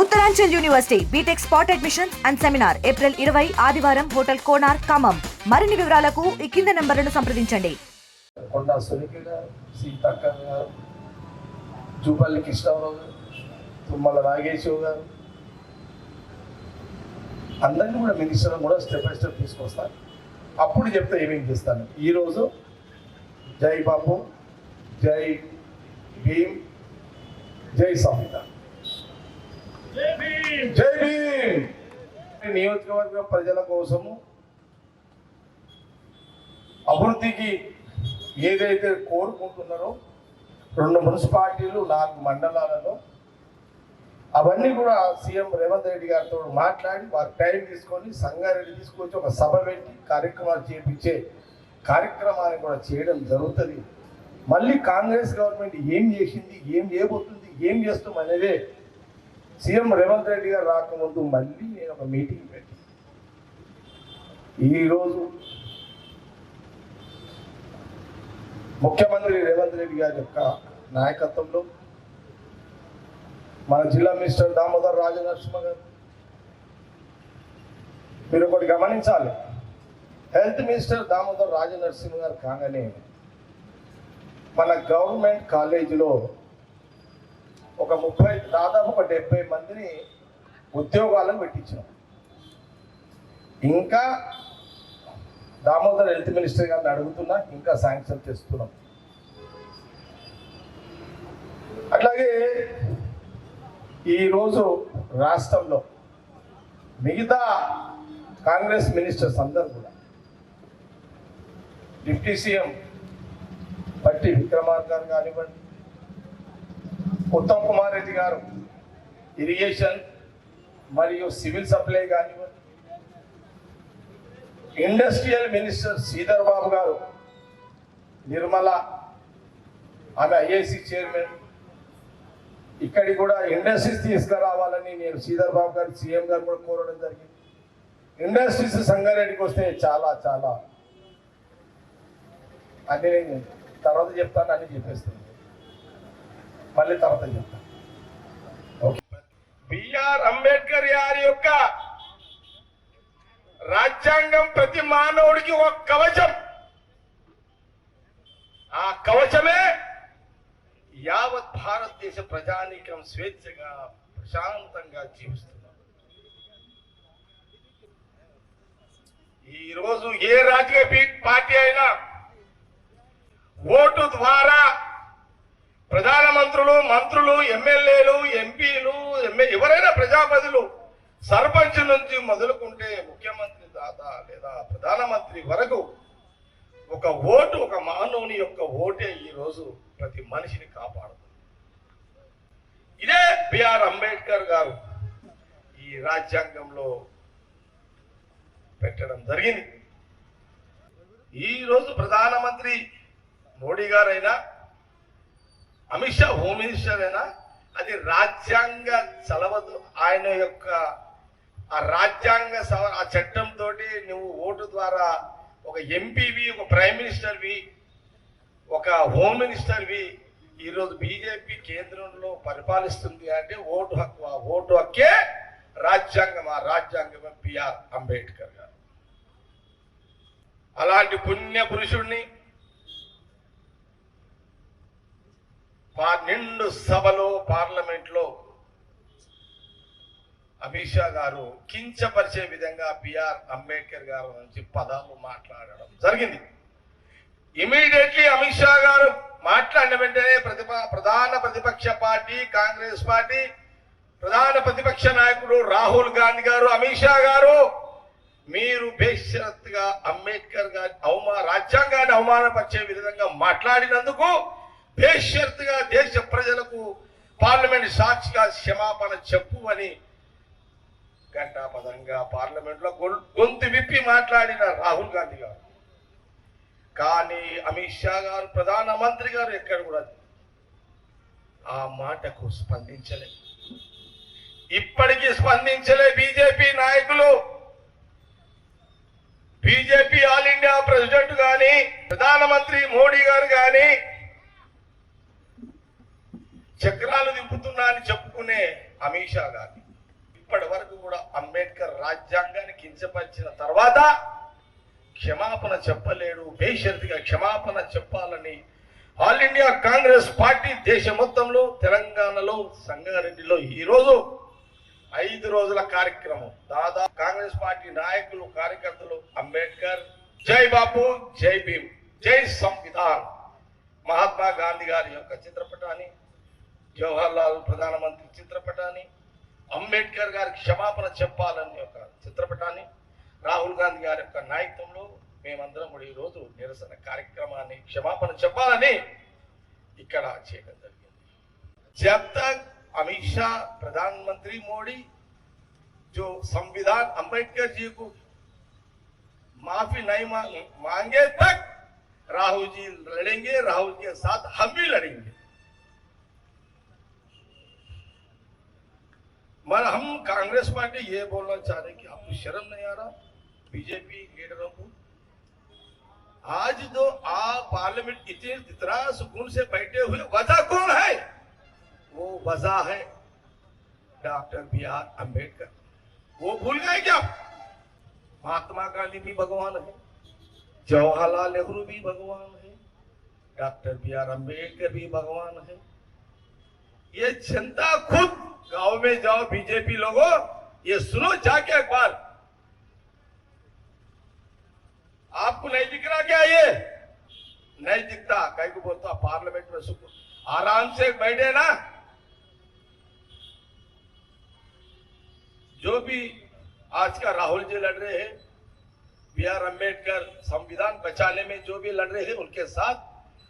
Uttaranchal university BTech spot admission and seminar April ఇరవై ఆదివారం hotel కోనార్ Khammam. మరిన్ని వివరాలకు ఈ కింద నెంబర్లను సంప్రదించండి. కొండ సునీల్ గారు సీతక్క గారు జూపల్లి కృష్ణారావు గారు తుమ్మల నాగేశ్వర గారు. అందరినీ కూడా మినిస్టర్ కూడా స్టెప్ బై స్టెప్ తీసుకొస్తాను అప్పుడు చెప్తే ఏమేం చేస్తాను? ఈరోజు జై బాబు జై భీమ్ జై సంహిత జై భీమ్. ప్రజల కోసము అభివృద్ధికి ఏదైతే కోరుకుంటున్నారో రెండు మున్సిపాలిటీలు నాలుగు మండలాలలో అవన్నీ కూడా సీఎం రేవంత్ రెడ్డి గారితో మాట్లాడి వారి టైం తీసుకొని సంగారెడ్డి తీసుకొచ్చి ఒక సభ పెట్టి కార్యక్రమాలు చేపించే కార్యక్రమాన్ని కూడా చేయడం జరుగుతుంది. మళ్ళీ కాంగ్రెస్ గవర్నమెంట్ ఏం చేసింది ఏం చేయబోతుంది ఏం చేస్తాం అనేదే సీఎం రేవంత్ రెడ్డి గారు రాకముందు మళ్ళీ నేను ఒక మీటింగ్ పెట్టి ఈరోజు ముఖ్యమంత్రి రేవంత్ రెడ్డి గారి యొక్క నాయకత్వంలో మన జిల్లా మినిస్టర్ దామోదర్ రాజనరసింహ గారు మీరు ఒకటి గమనించాలి. హెల్త్ మినిస్టర్ దామోదర్ రాజనరసింహ గారు కాగానే మన గవర్నమెంట్ కాలేజీలో ఒక ముప్పై దాదాపు ఒక డెబ్బై మందిని ఉద్యోగాలను పెట్టించాం. ఇంకా దామోదర్ హెల్త్ మినిస్టర్ గారిని అడుగుతున్నా ఇంకా శాంక్షన్ తెస్తున్నాం. అట్లాగే ఈరోజు రాష్ట్రంలో మిగతా కాంగ్రెస్ మినిస్టర్స్ అందరూ కూడా డిప్యూటీ సీఎం పట్టి విక్రమార్ కానివ్వండి ఉత్తమ్ కుమార్ రెడ్డి గారు ఇరిగేషన్ మరియు సివిల్ సప్లై కానివ్వండి. ఇండస్ట్రియల్ మినిస్టర్ శ్రీధర్ బాబు గారు నిర్మల ఆమె ఐఏసీ చైర్మన్. ఇక్కడికి కూడా ఇండస్ట్రీస్ తీసుకురావాలని నేను శ్రీధర్ బాబు గారు సీఎం గారు కూడా కోరడం జరిగింది. ఇండస్ట్రీస్ సంగారెడ్డికి వస్తే చాలా చాలా. అని నేను తర్వాత చెప్తాను అని చెప్పేస్తుంది మళ్ళీ తర్వాత చెప్తాను. ఓకే. బిఆర్ అంబేద్కర్ గారి యొక్క రాజ్యాంగం ప్రతి మానవుడికి ఒక కవచం. ఆ కవచమే యావత్ భారతదేశ ప్రజానీకం స్వేచ్ఛగా ప్రశాంతంగా జీవిస్తున్నారు ఈ రోజు ఏ రాజకీయ పీ- పార్టీ అయినా ఓటు ద్వారా ప్రధానమంత్రులు మంత్రులు ఎమ్మెల్యేలు ఎంపీలు ఎవరైనా ప్రజాపతిలు సర్పంచ్ నుంచి మొదలుకుంటే ముఖ్యమంత్రి దాదా లేదా ప్రధానమంత్రి వరకు ఒక ఓటు ఒక మానవుని యొక్క ఓటే ఈ రోజు ప్రతి మనిషిని కాపాడుతుంది. ఇదే బిఆర్ అంబేద్కర్ గారు ఈ రాజ్యాంగంలో పెట్టడం జరిగింది. ఈరోజు ప్రధానమంత్రి మోడీ గారైనా అమిత్ షా హోమ్ మినిస్టర్ అయినా అది రాజ్యాంగ చలవదు. ఆయన యొక్క ఆ రాజ్యాంగ ఆ చట్టంతో నువ్వు ఓటు ద్వారా ఒక ఎంపీవి ఒక ప్రైమ్ మినిస్టర్వి ఒక హోమ్ మినిస్టర్వి ఈరోజు బీజేపీ కేంద్రంలో పరిపాలిస్తుంది అంటే ఓటు హక్కు ఆ ఓటు హక్కే రాజ్యాంగం ఆ రాజ్యాంగం బిఆర్ అంబేద్కర్ గారు. అలాంటి పుణ్య పురుషుడిని నిండు సభలో పార్లమెంట్లో అమిత్ షా గారు కించపరిచే విధంగా బిఆర్ అంబేద్కర్ గారు నుంచి పదాలు మాట్లాడడం జరిగింది. ఇమీడియట్లీ అమిత్ షా గారు మాట్లాడిన వెంటనే ప్రతిప ప్రధాన ప్రతిపక్ష పార్టీ కాంగ్రెస్ పార్టీ ప్రధాన ప్రతిపక్ష నాయకుడు రాహుల్ గాంధీ గారు అమిత్ షా గారు మీరు బేషరత్తుగా అంబేద్కర్ గారి అవమా రాజ్యాంగాన్ని అవమానపరిచే విధంగా మాట్లాడినందుకు బేషరతుగా దేశ ప్రజలకు పార్లమెంట్ సాక్షిగా క్షమాపణ చెప్పు అని ఘంటాపదంగా పార్లమెంట్లో గొంతు విప్పి మాట్లాడిన రాహుల్ గాంధీ గారు. కానీ అమిత్ షా గారు ప్రధానమంత్రి గారు ఎక్కడ కూడా ఆ మాటకు స్పందించలే. ఇప్పటికీ స్పందించలే బీజేపీ నాయకులు. బీజేపీ ఆల్ ఇండియా ప్రెసిడెంట్ గాని ప్రధానమంత్రి మోడీ గారు కానీ చక్రాలు దింపుతున్నా అని చెప్పుకునే అమీషా గారి గారిని ఇప్పటి వరకు కూడా అంబేద్కర్ రాజ్యాంగాన్ని కించపరిచిన తర్వాత క్షమాపణ చెప్పలేడు బేషరతిగా క్షమాపణ చెప్పాలని ఆల్ ఇండియా కాంగ్రెస్ పార్టీ దేశ మొత్తంలో తెలంగాణలో సంగారెడ్డిలో ఈరోజు ఐదు రోజుల కార్యక్రమం. దాదాపు కాంగ్రెస్ పార్టీ నాయకులు కార్యకర్తలు అంబేద్కర్ జై బాపు జై భీమ్ జై సంవిధాన్. మహాత్మా గాంధీ గారి యొక్క చిత్రపటాన్ని జవహర్ లాల్ ప్రధానమంత్రి చిత్రపటాన్ని అంబేద్కర్ గారికి క్షమాపణ చెప్పాలని ఒక చిత్రపటాన్ని రాహుల్ గాంధీ గారి యొక్క నాయకత్వంలో మేమందరం కూడా ఈరోజు నిరసన కార్యక్రమాన్ని క్షమాపణ చెప్పాలని ఇక్కడ చేయడం జరిగింది जब तक अमित शाह प्रधानमंत्री मोदी जो संविधान अंबेडकर जी को माफी नहीं मांग, मांगे तक राहुल जी लड़ेंगे राहुल के साथ हम भी लड़ेंगे मगर हम कांग्रेस पार्टी ये बोलना चाह रहे कि आपको शर्म नहीं आ रहा? बीजेपी लीडरों को? आज जो आप पार्लियामेंट इतने इतना सुकून से बैठे हुए, वजह कौन है? वो वजह है डॉक्टर बी आर अंबेडकर वो भूल गए क्या? महात्मा गांधी भी भगवान है। जवाहरलाल नेहरू भी भगवान है। डॉक्टर बी आर अंबेडकर भी भगवान है। ये जनता खुद गाँव में जाओ, बीजेपी लोगों, ये सुनो जाके अखबार आपको नहीं दिख रहा क्या ये? नहीं दिखता। कहीं को बोलता, पार्लियामेंट में सुकून। आराम से बैठे ना। जो भी आज का राहुल जी लड़ रहे हैं, बी आर अंबेडकर संविधान बचाने में जो भी लड़ रहे हैं, उनके साथ